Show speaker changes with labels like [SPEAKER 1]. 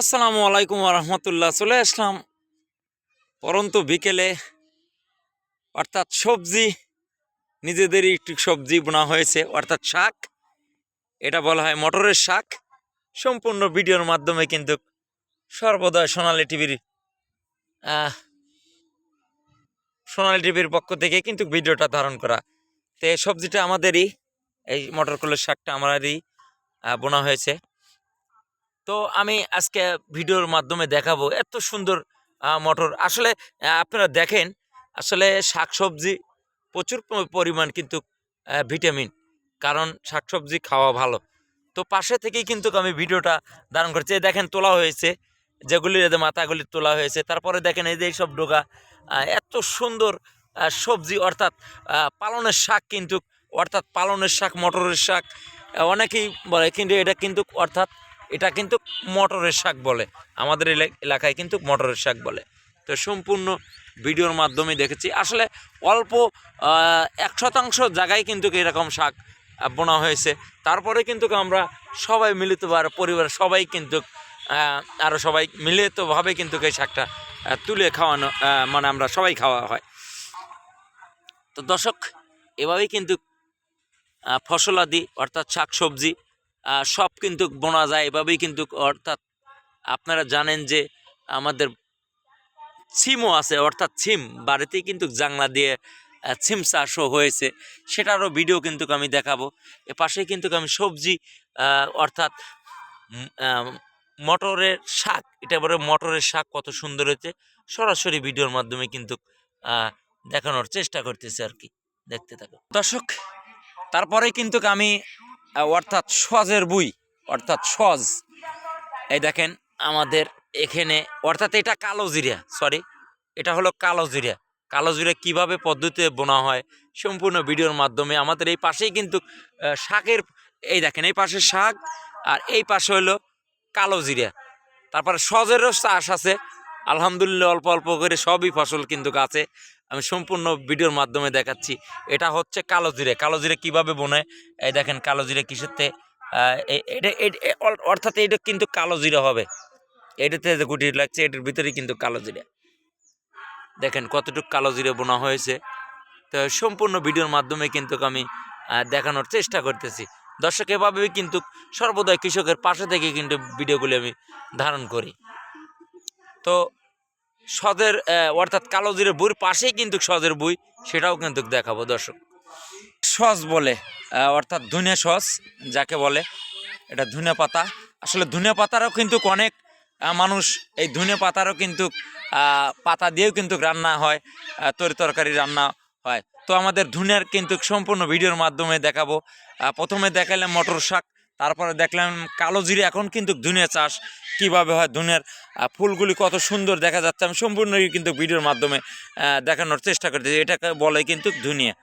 [SPEAKER 1] আসসালামু আলাইকুম রহমতুল্লাহ। চলে আসলাম পরন্তু বিকেলে। অর্থাৎ সবজি, নিজেদেরই একটু সবজি বোনা হয়েছে। অর্থাৎ শাক, এটা বলা হয় মটরের শাক। সম্পূর্ণ ভিডিওর মাধ্যমে কিন্তু সর্বদয় সোনালী টিভির সোনালী টিভির পক্ষ থেকে কিন্তু ভিডিওটা ধারণ করা। তো সবজিটা আমাদেরই, এই মটর কলের শাকটা আমাদেরই বোনা হয়েছে। তো আমি আজকে ভিডিওর মাধ্যমে দেখাবো এত সুন্দর মটর। আসলে আপনারা দেখেন, আসলে শাকসবজি প্রচুর পরিমাণ কিন্তু ভিটামিন। কারণ শাকসবজি খাওয়া ভালো। তো পাশে থেকেই কিন্তু আমি ভিডিওটা ধারণ করছি। দেখেন তোলা হয়েছে, যেগুলি মাথাগুলি তোলা হয়েছে। তারপরে দেখেন এই যে এইসব ডোকা এত সুন্দর সবজি অর্থাৎ পালনের শাক কিন্তু, অর্থাৎ পালনের শাক, মটরের শাক অনেকেই বলে কিন্তু এটা কিন্তু অর্থাৎ এটা কিন্তু মটরের শাক বলে। আমাদের এলা- এলাকায় কিন্তু মটরের শাক বলে। তো সম্পূর্ণ ভিডিওর মাধ্যমে দেখেছি। আসলে অল্প এক শতাংশ জায়গায় কিন্তু এরকম শাক বোনা হয়েছে। তারপরে কিন্তু আমরা সবাই মিলিত পরিবার সবাই কিন্তু আরও সবাই মিলিতভাবে কিন্তু এই শাকটা তুলে খাওয়ানো মানে আমরা সবাই খাওয়া হয়। তো দর্শক, এভাবেই কিন্তু ফসলাদি অর্থাৎ শাক সবজি সব কিন্তু বোনা যায়, এভাবেই কিন্তু অর্থাৎ আপনারা জানেন যে আমাদের ছিমও আছে, অর্থাৎ ছিম বাড়িতেই কিন্তু জাংলা দিয়ে ছিম চাষও হয়েছে। সেটারও ভিডিও কিন্তু আমি দেখাবো। এ পাশে কিন্তু আমি সবজি অর্থাৎ মটরের শাক, এটা বলে মটরের শাক কত সুন্দর হয়েছে, সরাসরি ভিডিওর মাধ্যমে কিন্তু দেখানোর চেষ্টা করতেছি আর কি। দেখতে থাকো দর্শক, তারপরে কিন্তু আমি অর্থাৎ সজের বুই, অর্থাৎ সজ। এই দেখেন, আমাদের এখানে, অর্থাৎ এটা কালো জিরা সরি এটা হলো কালো জিরা কালো জিরা কীভাবে পদ্ধতিতে বোনা হয়, সম্পূর্ণ ভিডিওর মাধ্যমে আমাদের এই পাশেই কিন্তু শাকের, এই দেখেন, এই পাশে শাক, আর এই পাশে হলো কালো জিরা তারপরে সজেরও চাষ আছে, আলহামদুলিল্লাহ অল্প অল্প করে সবই ফসল কিন্তু আছে। আমি সম্পূর্ণ ভিডিওর মাধ্যমে দেখাচ্ছি। এটা হচ্ছে কালো জিরে। কালো জিরে কীভাবে বোনায়? এই দেখেন, কালো জিরে কিসেরতে এটা অর্থাৎ এটা কিন্তু কালো জিরে হবে। এটাতে যে গুটি লাগছে, এটার ভিতরে কিন্তু কালো জিরে। দেখেন কতটুকু কালো জিরে বোনা হয়েছে। তো সম্পূর্ণ ভিডিওর মাধ্যমে কিন্তু আমি দেখানোর চেষ্টা করতেছি। দর্শক, এভাবেই কিন্তু সর্বদাই কৃষকের পাশে থেকে কিন্তু ভিডিওগুলি আমি ধারণ করি। তো সদের অর্থাৎ কালো জিরে বইয়ের পাশেই কিন্তু সদের বই সেটাও কিন্তু দেখাবো দর্শক। সস বলে অর্থাৎ ধনিয়া সস যাকে বলে, এটা ধুনে পাতা। আসলে ধনিয়া পাতারও কিন্তু অনেক মানুষ এই ধনিয়া পাতারও কিন্তু পাতা দিয়েও কিন্তু রান্না হয় তরি তরকারি রান্না হয়। তো আমাদের ধনিয়ার কিন্তু সম্পূর্ণ ভিডিওর মাধ্যমে দেখাবো। প্রথমে দেখালাম মটর শাক। তারপরে দেখলাম কালো জিরে এখন কিন্তু ধুনিয়া চাষ, কীভাবে হয় ধুনের ফুলগুলি কত সুন্দর দেখা যাচ্ছে। আমি সম্পূর্ণই কিন্তু ভিডিওর মাধ্যমে দেখানোর চেষ্টা করতেছি। এটাকে বলে কিন্তু ধনিয়া।